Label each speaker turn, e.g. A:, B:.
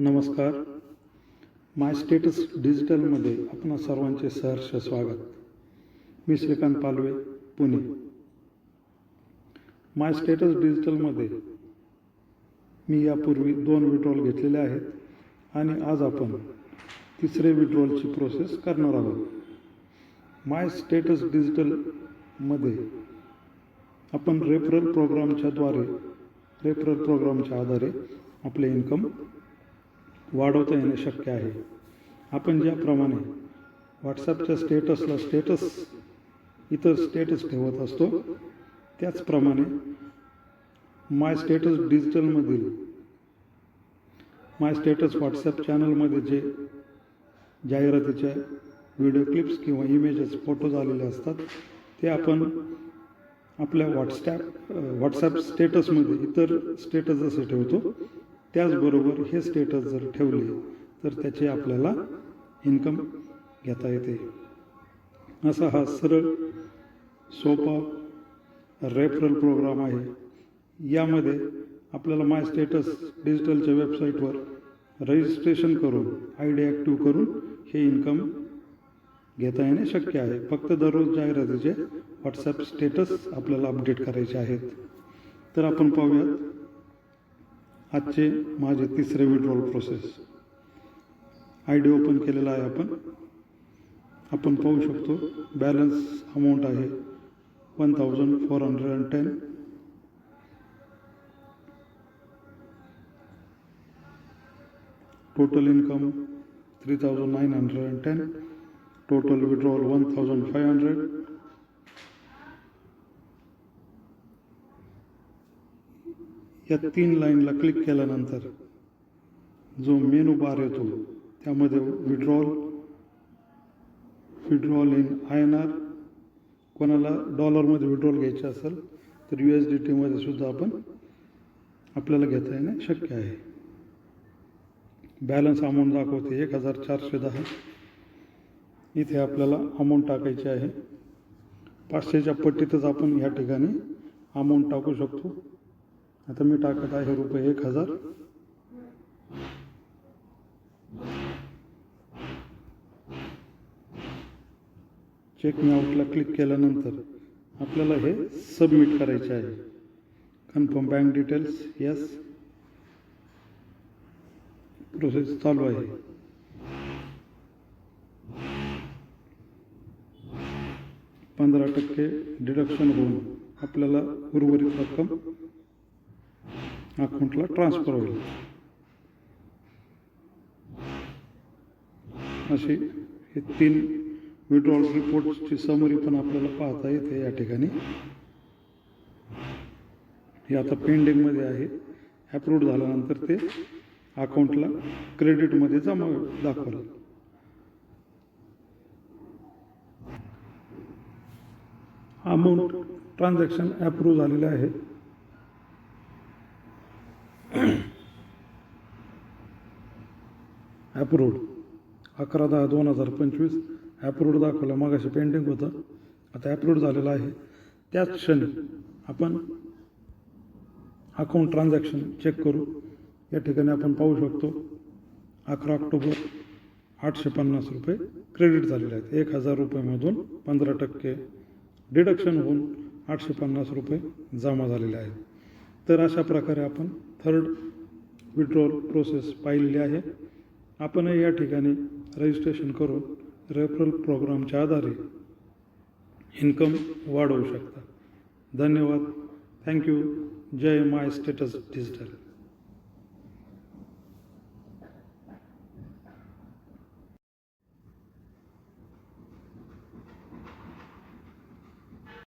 A: नमस्कार. माय स्टेटस डिजिटलमध्ये आपणा सर्वांचे सहर्ष स्वागत. मी श्रीकांत पालवे पुणे. माय स्टेटस डिजिटलमध्ये मी यापूर्वी दोन विड्रॉल घेतलेले आहेत आणि आज आपण तिसरे विड्रॉलची प्रोसेस करणार आहोत. माय स्टेटस डिजिटलमध्ये आपण रेफरल प्रोग्रामच्याद्वारे रेफरल प्रोग्रामच्या आधारे आपले इन्कम वाढवता येणे शक्य आहे. आपण ज्याप्रमाणे व्हॉट्सॲपच्या स्टेटसला स्टेटस इतर स्टेटस ठेवत असतो त्याचप्रमाणे माय स्टेटस डिजिटलमधील माय स्टेटस व्हॉट्सॲप चॅनलमध्ये जे जाहिरातीच्या व्हिडिओ क्लिप्स किंवा इमेजेस फोटोज आलेले असतात ते आपण आपल्या व्हॉट्सॲप व्हॉट्सॲप स्टेटसमध्ये इतर स्टेटस जसे ठेवतो त्याचबरोबर हे स्टेटस जर ठेवले तर त्याचे आपल्याला इन्कम घेता येते. असा हा सरळ सोपा रेफरल प्रोग्राम आहे. यामध्ये आपल्याला माय स्टेटस डिजिटलच्या वेबसाईटवर रजिस्ट्रेशन करून आय डी ॲक्टिव्ह करून हे इन्कम घेता येणे शक्य आहे. फक्त दररोज जाहिरातीचे व्हॉट्सॲप स्टेटस आपल्याला अपडेट करायचे आहेत. तर आपण पाहूयात आजचे माझे तिसरे withdrawal process I D open केलेला आहे आपण. आपण पाहू शकतो बॅलन्स अमाऊंट आहे one thousand four hundred and ten total income three thousand nine hundred and ten total withdrawal one thousand five hundred या तीन लाईनला क्लिक केल्यानंतर जो मेनू बार येतो त्यामध्ये withdrawal withdrawal in I N R कोणाला डॉलरमध्ये विड्रॉल घ्यायचे असेल तर यू एस डी टीमध्ये सुद्धा आपण आपल्याला घेता येणे शक्य आहे. बॅलन्स अमाऊंट दाखवते एक हजार चारशे दहा. इथे आपल्याला अमाऊंट टाकायची आहे. पाचशेच्या पट्टीतच आपण या ठिकाणी अमाऊंट टाकू शकतो. आता मी टाकत आहे रुपये एक हजार. चेक मी आउटला क्लिक केल्यानंतर आपल्याला हे सबमिट करायचे आहे. Confirm bank details yes process चालू आहे. पंधरा टक्के डिडक्शन होऊन आपल्याला उर्वरित रक्कम अकाउंटला ट्रान्सफर होईल अशी हे तीन विड्रॉल रिपोर्टची समरी पण आपल्याला पाहता येते या ठिकाणी हे आता पेंडिंगमध्ये आहे. ॲप्रूव्ह झाल्यानंतर ते अकाउंटला क्रेडिटमध्ये जमा दाखवलं. अमाऊंट ट्रान्झॅक्शन ॲप्रूव्ह झालेलं आहे. ॲप्रूड अकरा दहा दोन हजार पंचवीस ॲप्रूड दाखवलं. मागाशी पेंडिंग होतं. आता ॲप्रूड झालेलं आहे. त्याच क्षणी आपण अकाउंट ट्रान्झॅक्शन चेक करू. या ठिकाणी आपण पाहू शकतो अकरा ऑक्टोबर आठशे पन्नास रुपये क्रेडिट झालेले आहेत. एक हजार रुपयामधून पंधरा टक्के डिडक्शन होऊन आठशे पन्नास रुपये जमा झालेले आहेत. तर अशा प्रकारे आपण थर्ड विड्रॉल प्रोसेस पाहिलेली आहे. आपणही या ठिकाणी रजिस्ट्रेशन करून रेफरल प्रोग्रामच्या आधारे इन्कम वाढवू शकता. धन्यवाद. थँक्यू जय माय स्टेटस डिजिटल